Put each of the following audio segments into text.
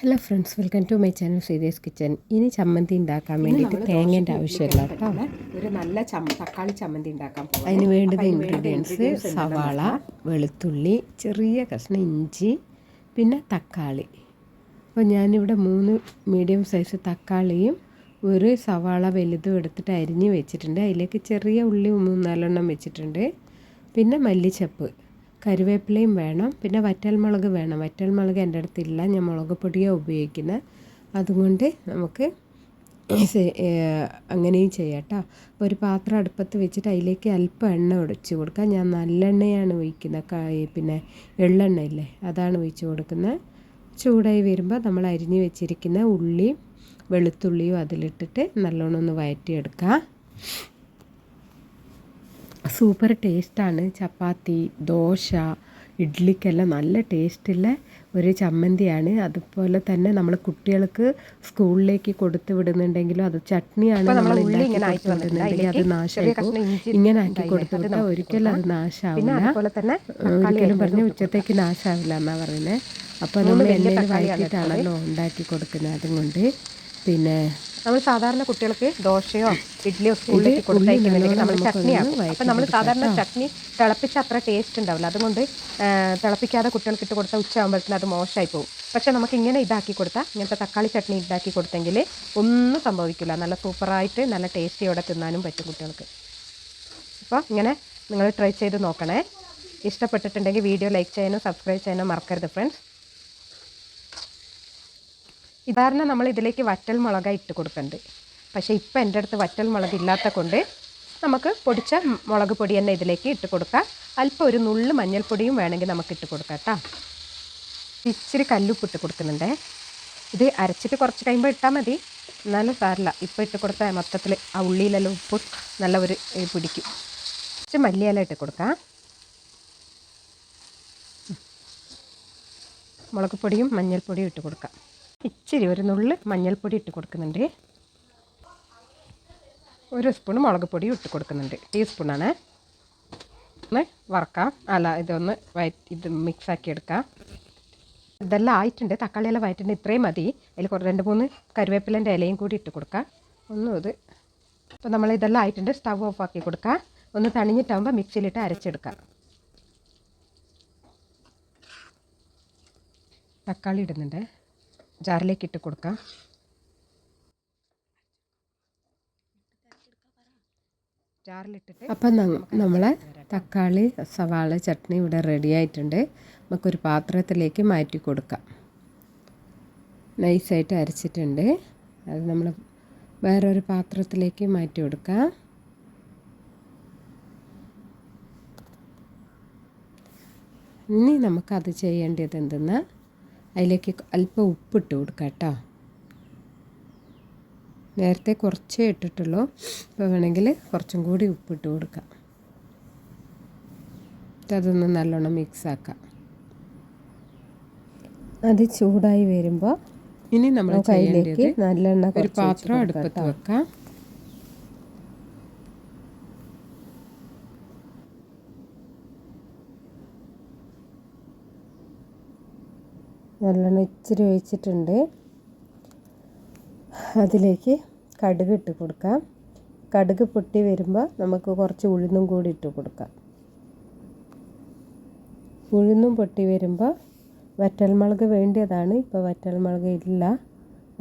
Hello friends welcome to my channel serious kitchen ഇനി ചമ്മന്തി ഉണ്ടാക്കാൻ വേണ്ടിയിട്ട് തേങ്ങേന്റെ ആവശ്യമില്ല കേട്ടോ. ഒരു നല്ല തക്കാളി ചമ്മന്തി ഉണ്ടാക്കാൻ അതിന് വേണ്ടുന്ന ഇൻഗ്രീഡിയൻസ് സവാള വെളുത്തുള്ളി ചെറിയ കഷ്ണം ഇഞ്ചി പിന്നെ തക്കാളി. അപ്പോൾ ഞാനിവിടെ മൂന്ന് മീഡിയം സൈസ് തക്കാളിയും ഒരു സവാള വലുതും എടുത്തിട്ട് അരിഞ്ഞ് വെച്ചിട്ടുണ്ട്. അതിലേക്ക് ചെറിയ ഉള്ളി മൂന്നാലെണ്ണം വെച്ചിട്ടുണ്ട്. പിന്നെ മല്ലിച്ചപ്പ്. കരുവേപ്പിലയും വേണം. പിന്നെ വറ്റൽമുളക് വേണം. വറ്റൽമുളക് എന്റെ അടുത്തില്ല. ഞാൻ മുളക് പൊടിയാണ് ഉപയോഗിക്കുന്നത് അതുകൊണ്ട് നമുക്ക് അങ്ങനെയും ചെയ്യാം കേട്ടോ അപ്പോൾ ഒരു പാത്രം അടുപ്പത്ത് വെച്ചിട്ട് അതിലേക്ക് അല്പം എണ്ണ ഒഴിച്ച് കൊടുക്കാം. ഞാൻ നല്ലെണ്ണയാണ് ഒഴിക്കുന്നത് പിന്നെ എള്ളെണ്ണ ഇല്ലേ? അതാണ് ഒഴിച്ച് കൊടുക്കുന്നത് ചൂടായി വരുമ്പോൾ നമ്മൾ അരിഞ്ഞ് വെച്ചിരിക്കുന്ന ഉള്ളിയും വെളുത്തുള്ളിയും അതിലിട്ടിട്ട് നല്ലോണം ഒന്ന് വഴറ്റിയെടുക്കാം സൂപ്പർ ടേസ്റ്റാണ്. ചപ്പാത്തി ദോശ ഇഡ്ഡലിക്കെല്ലാം നല്ല ടേസ്റ്റുള്ള ഒരു ചമ്മന്തിയാണ്. അതുപോലെ തന്നെ നമ്മൾ കുട്ടികൾക്ക് സ്കൂളിലേക്ക് കൊടുത്തു വിടുന്നുണ്ടെങ്കിലും അത് ചട്നിയാണ് നമ്മൾ അത് നാശമാക്കും ഇങ്ങനെ ആക്കി കൊടുത്തു വിട്ടാൽ ഒരിക്കലും അത് നാശാവില്ല ഒരിക്കലും പറഞ്ഞ ഉച്ചത്തേക്ക് നാശാവില്ല എന്നാണ് പറയുന്നത് അപ്പോൾ നമ്മൾ എണ്ണയിൽ വഴറ്റിയിട്ടാണല്ലോ ഉണ്ടാക്കി കൊടുക്കുന്നത് അതുകൊണ്ട് പിന്നെ നമ്മൾ സാധാരണ കുട്ടികൾക്ക് ദോശയോ ഇഡ്ഡലിയോ സ്കൂളിലേക്ക് കൊടുത്തയക്കുന്നുണ്ടെങ്കിൽ നമ്മൾ ചട്നിയാണ് അപ്പം നമ്മൾ സാധാരണ ചട്നി തിളപ്പിച്ച അത്ര ടേസ്റ്റ് ഉണ്ടാവില്ല. അതുകൊണ്ട് തിളപ്പിക്കാതെ കുട്ടികൾക്ക് ഇട്ട് കൊടുത്താൽ ഉച്ചയാകുമ്പോഴത്തേന് അത് മോശമായി പോകും. പക്ഷേ നമുക്ക് ഇങ്ങനെ ഇതാക്കി കൊടുത്താൽ ഇങ്ങനത്തെ തക്കാളി ചട്നി ഇതാക്കി കൊടുത്തെങ്കിൽ ഒന്നും സംഭവിക്കില്ല നല്ല സൂപ്പറായിട്ട് നല്ല ടേസ്റ്റിയോടെ തിന്നാനും പറ്റും കുട്ടികൾക്ക്. അപ്പോൾ ഇങ്ങനെ നിങ്ങൾ ട്രൈ ചെയ്ത് നോക്കണേ. ഇഷ്ടപ്പെട്ടിട്ടുണ്ടെങ്കിൽ വീഡിയോ ലൈക്ക് ചെയ്യാനും സബ്സ്ക്രൈബ് ചെയ്യാനും മറക്കരുത് ഫ്രണ്ട്സ്. സാധാരണ നമ്മൾ ഇതിലേക്ക് വറ്റൽ മുളക് ഇട്ട് കൊടുക്കുന്നുണ്ട് പക്ഷേ ഇപ്പം എന്റെ അടുത്ത് വറ്റൽ മുളക് ഇല്ലാത്ത കൊണ്ട് നമുക്ക് പൊടിച്ച മുളക് പൊടി തന്നെ ഇതിലേക്ക് ഇട്ട് കൊടുക്കാം. അല്പം ഒരു നുള്ള് മഞ്ഞൾപ്പൊടിയും വേണമെങ്കിൽ നമുക്ക് ഇട്ട് കൊടുക്കാം കേട്ടോ. ഇച്ചിരി കല്ലുപ്പ് ഇട്ട് കൊടുക്കുന്നുണ്ടേ. ഇത് അരച്ചിട്ട് കുറച്ച് കഴിയുമ്പോൾ ഇട്ടാൽ മതി. എന്നാലും സാരില്ല ഇപ്പോൾ ഇട്ട് കൊടുത്താൽ മൊത്തത്തിൽ ആ ഉള്ളിയിലെല്ലാം ഉപ്പ് നല്ല ഒരു പിടിക്കും. കുറച്ച് മല്ലിയില ഇട്ട് കൊടുക്കാം. മുളക് പൊടിയും മഞ്ഞൾപ്പൊടിയും ഇട്ട് കൊടുക്കാം. ഇച്ചിരി ഒരു നുള്ള് മഞ്ഞൾപ്പൊടി ഇട്ട് കൊടുക്കുന്നുണ്ട്. ഒരു സ്പൂൺ മുളക് പൊടി ഇട്ട് കൊടുക്കുന്നുണ്ട്. ടീസ്പൂണാണ്. ഒന്ന് വറക്കാം. അല്ല ഇതൊന്ന് വയറ്റ് ഇത് മിക്സാക്കി എടുക്കാം. ഇതെല്ലാം ആയിട്ടുണ്ട്. തക്കാളിയെല്ലാം വയറ്റുണ്ട് ഇത്രയും മതി. അതിൽ കുറേ രണ്ട് മൂന്ന് കരുവേപ്പിലന്റെ ഇലയും കൂടി ഇട്ട് കൊടുക്കാം. ഒന്നും ഇത്. അപ്പോൾ നമ്മൾ ഇതെല്ലാം ആയിട്ടുണ്ട്. സ്റ്റവ് ഓഫ് ആക്കി കൊടുക്കാം. ഒന്ന് തണിഞ്ഞിട്ടാകുമ്പോൾ മിക്സിയിലിട്ട് അരച്ചെടുക്കാം. തക്കാളി ഇടുന്നുണ്ട്. ജാറിലേക്ക് ഇട്ട് കൊടുക്കാം. ജാറിലിട്ടിട്ട് അപ്പം നമ്മളെ തക്കാളി സവാള ചട്നി ഇവിടെ റെഡി ആയിട്ടുണ്ട്. നമുക്കൊരു പാത്രത്തിലേക്ക് മാറ്റി കൊടുക്കാം. നൈസായിട്ട് അരച്ചിട്ടുണ്ട്. അത് നമ്മൾ വേറൊരു പാത്രത്തിലേക്ക് മാറ്റി കൊടുക്കാം. ഇനി നമുക്കത് ചെയ്യേണ്ടത് എന്തെന്നാൽ അതിലേക്ക് അല്പം ഉപ്പിട്ട് കൊടുക്കാം കേട്ടോ. നേരത്തെ കുറച്ചേ ഇട്ടിട്ടുള്ളൂ. ഇപ്പോൾ വേണമെങ്കിൽ കുറച്ചും കൂടി ഉപ്പിട്ട് കൊടുക്കാം. അതൊന്ന് നല്ലോണം മിക്സ് ആക്കാം. അത് ചൂടായി വരുമ്പോൾ ഇനി നമ്മൾ കയ്യിലേക്ക് നല്ലെണ്ണ ഒരു പാത്രം അടുപ്പത്ത് വെക്കാം. നല്ലോണം ഇച്ചിരി ഒഴിച്ചിട്ടുണ്ട്. അതിലേക്ക് കടുക് ഇട്ട് കൊടുക്കാം. കടുക് പൊട്ടി വരുമ്പോൾ നമുക്ക് കുറച്ച് ഉഴുന്നും കൂടി ഇട്ട് കൊടുക്കാം. ഉഴുന്നും പൊട്ടി വരുമ്പോൾ വറ്റൽമുളക് വേണ്ടിയതാണ്. ഇപ്പോൾ വറ്റൽമുളക് ഇല്ല.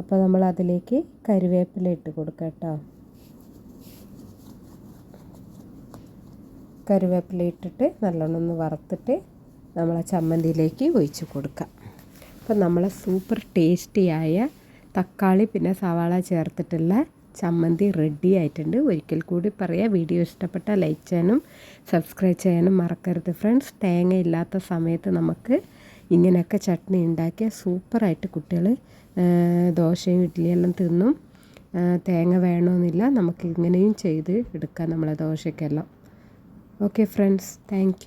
അപ്പോൾ നമ്മൾ അതിലേക്ക് കരിവേപ്പില ഇട്ട് കൊടുക്കാം കേട്ടോ. കറിവേപ്പില ഇട്ടിട്ട് നല്ലോണം ഒന്ന് വറുത്തിട്ട് നമ്മളെ ചമ്മന്തിയിലേക്ക് ഒഴിച്ച് കൊടുക്കാം. അപ്പം നമ്മളെ സൂപ്പർ ടേസ്റ്റിയായ തക്കാളി പിന്നെ സവാള ചേർത്തിട്ടുള്ള ചമ്മന്തി റെഡി ആയിട്ടുണ്ട്. ഒരിക്കൽ കൂടി പറയാം വീഡിയോ ഇഷ്ടപ്പെട്ട ലൈക്ക് ചെയ്യാനും സബ്സ്ക്രൈബ് ചെയ്യാനും മറക്കരുത് ഫ്രണ്ട്സ് തേങ്ങ ഇല്ലാത്ത സമയത്ത് നമുക്ക് ഇങ്ങനെയൊക്കെ ചട്നി ഉണ്ടാക്കിയാൽ സൂപ്പറായിട്ട് കുട്ടികൾ ദോശയും ഇഡ്ഡലിയെല്ലാം തിന്നും. തേങ്ങ വേണമെന്നില്ല നമുക്ക് ഇങ്ങനെയും ചെയ്ത് എടുക്കാം നമ്മളെ ദോശയ്ക്കെല്ലാം. Okay friends thank